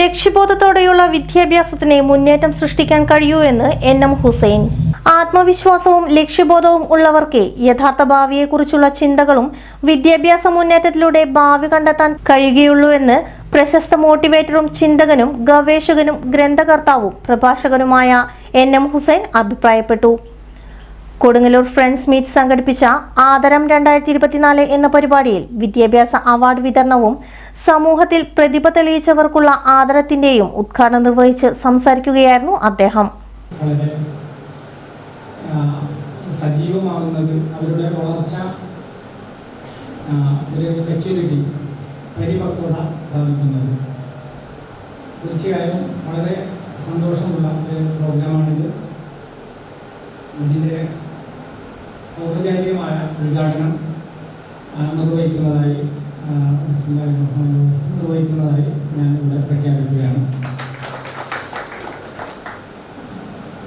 ലക്ഷ്യബോധത്തോടെയുള്ള വിദ്യാഭ്യാസത്തിന് മുന്നേറ്റം സൃഷ്ടിക്കാൻ കഴിയൂ എന്ന് എൻ എം ഹുസൈൻ. ആത്മവിശ്വാസവും ലക്ഷ്യബോധവും ഉള്ളവർക്ക് യഥാർത്ഥ ഭാവിയെക്കുറിച്ചുള്ള ചിന്തകളും വിദ്യാഭ്യാസ മുന്നേറ്റത്തിലൂടെ ഭാവി കണ്ടെത്താൻ കഴിയുകയുള്ളൂ എന്ന് പ്രശസ്ത മോട്ടിവേറ്ററും ചിന്തകനും ഗവേഷകനും ഗ്രന്ഥകർത്താവും പ്രഭാഷകനുമായ എൻ എം ഹുസൈൻ അഭിപ്രായപ്പെട്ടു. കൊടുങ്ങല്ലൂർ ഫ്രണ്ട്സ് മീറ്റ് സംഘടിപ്പിച്ച ആദരം രണ്ടായിരത്തി ഇരുപത്തിനാല് എന്ന പരിപാടിയിൽ വിദ്യാഭ്യാസ അവാർഡ് വിതരണവും സമൂഹത്തിൽ പ്രതിഭ തെളിയിച്ചവർക്കുള്ള ആദരത്തിന്റെയും ഉദ്ഘാടനം നിർവഹിച്ച് സംസാരിക്കുകയായിരുന്നു അദ്ദേഹം. സജീവമാകുന്നത് അവരുടെ വളർച്ച ഒരു മെച്യൂരിറ്റി പരിപക്വത പ്രാപിക്കുന്നത് തീർച്ചയായും വളരെ സന്തോഷമുള്ള ഒരു പ്രോഗ്രാമാണിത് ഇതിന്റെ ഔപചാരികമായ ഉദ്ഘാടനം നിർവഹിക്കുന്നതായി നിർവഹിക്കുന്നതായി ഞാൻ ഇവിടെ പ്രഖ്യാപിക്കുകയാണ്.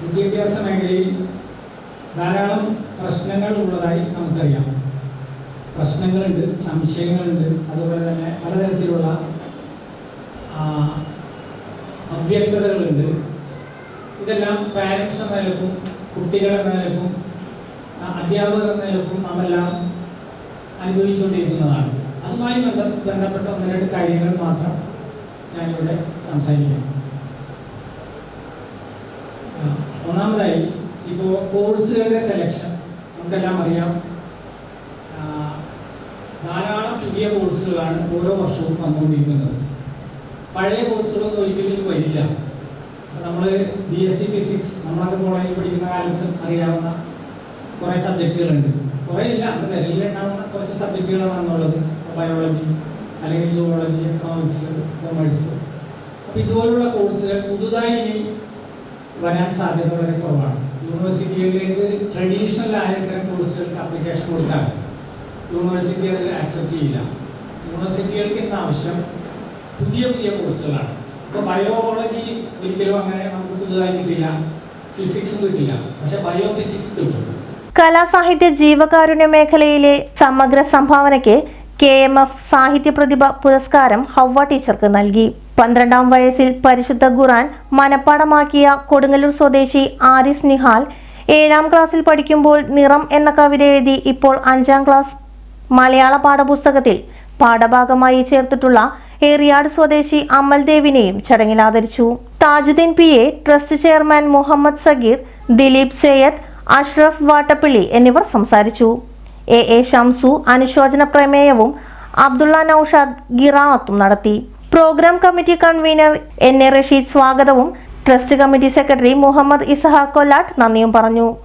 വിദ്യാഭ്യാസ മേഖലയിൽ ധാരാളം പ്രശ്നങ്ങൾ ഉള്ളതായി നമുക്കറിയാം. പ്രശ്നങ്ങളുണ്ട് സംശയങ്ങളുണ്ട് അതുപോലെ തന്നെ പലതരത്തിലുള്ള അവ്യക്തതകളുണ്ട്. ഇതെല്ലാം പാരൻസ് എന്ന നിലക്കും കുട്ടികൾ എന്ന നിലക്കും അധ്യാപകർ എന്ന നിലക്കും നാമെല്ലാം അനുഭവിച്ചുകൊണ്ടിരിക്കുന്നതാണ്. അതുമായി ബന്ധ ബന്ധപ്പെട്ട ഒന്ന് രണ്ട് കാര്യങ്ങൾ മാത്രം ഞാനിവിടെ സംസാരിക്കാം ഒന്നാമതായി ഇപ്പോൾ കോഴ്സുകളുടെ സെലക്ഷൻ നമുക്കെല്ലാം അറിയാം. ധാരാളം പുതിയ കോഴ്സുകളാണ് ഓരോ വർഷവും വന്നുകൊണ്ടിരിക്കുന്നത്. പഴയ കോഴ്സുകളൊന്നും ഒരിക്കലും വരില്ല. നമ്മൾ ബി എസ് സി ഫിസിക്സ് നമ്മളൊക്കെ കോളേജിൽ പഠിക്കുന്ന കാലത്ത് അറിയാവുന്ന കുറേ സബ്ജക്റ്റുകളുണ്ട് കുറേ ഇല്ല അത് നിലയിലുണ്ടാവുന്ന കുറച്ച് സബ്ജക്റ്റുകളാണ് എന്നുള്ളത് ബയോളജി അല്ലെങ്കിൽ സുവോളജി എക്കണോമിക്സ് കൊമേഴ്സ് അപ്പോൾ ഇതുപോലുള്ള കോഴ്സുകൾ പുതുതായി ഇനി വരാൻ സാധ്യത വളരെ കുറവാണ്. യൂണിവേഴ്സിറ്റികളിലേക്ക് ട്രഡീഷണൽ ആയ ഇത്തരം കോഴ്സുകൾക്ക് അപ്ലിക്കേഷൻ കൊടുത്താൽ യൂണിവേഴ്സിറ്റി അതിൽ ആക്സെപ്റ്റ് ചെയ്യില്ല. യൂണിവേഴ്സിറ്റികൾക്ക് ഇന്ന് ആവശ്യം പുതിയ പുതിയ കോഴ്സുകളാണ് ഇപ്പോൾ ബയോളജി ഒരിക്കലും അങ്ങനെ നമുക്ക് പുതുതായി കിട്ടില്ല. ഫിസിക്സും കിട്ടില്ല. പക്ഷെ ബയോഫിസിക്സ് കിട്ടും. കലാസാഹിത്യ ജീവകാരുണ്യ മേഖലയിലെ സമഗ്ര സംഭാവനയ്ക്ക് കെ എം എഫ് സാഹിത്യ പ്രതിഭ പുരസ്കാരം ഹവ്വ ടീച്ചർക്ക് നൽകി. പന്ത്രണ്ടാം വയസ്സിൽ പരിശുദ്ധ ഖുറാൻ മനപ്പാടമാക്കിയ കൊടുങ്ങല്ലൂർ സ്വദേശി ആരിസ് നിഹാൽ ഏഴാം ക്ലാസ്സിൽ പഠിക്കുമ്പോൾ നിറം എന്ന കവിത എഴുതി ഇപ്പോൾ അഞ്ചാം ക്ലാസ് മലയാള പാഠപുസ്തകത്തിൽ പാഠഭാഗമായി ചേർത്തിട്ടുള്ള ഏറിയാട് സ്വദേശി അമൽ ദേവിനെയും ചടങ്ങിൽ ആദരിച്ചു. Thajuddeen P A trust chairman Muhammad Sageer Dileep Sayyid Ashraf Vattappilly എന്നിവർ സംസാരിച്ചു. എ. എ. ഷംസു അനുശോചന പ്രമേയവും അബ്ദുള്ള നൌഷാദ് ഗിറാത്തും നടത്തി. Program committee convener N. A. Rasheed സ്വാഗതവും trust committee secretary Muhammad Ishaq Kolatt നന്ദിയും പറഞ്ഞു.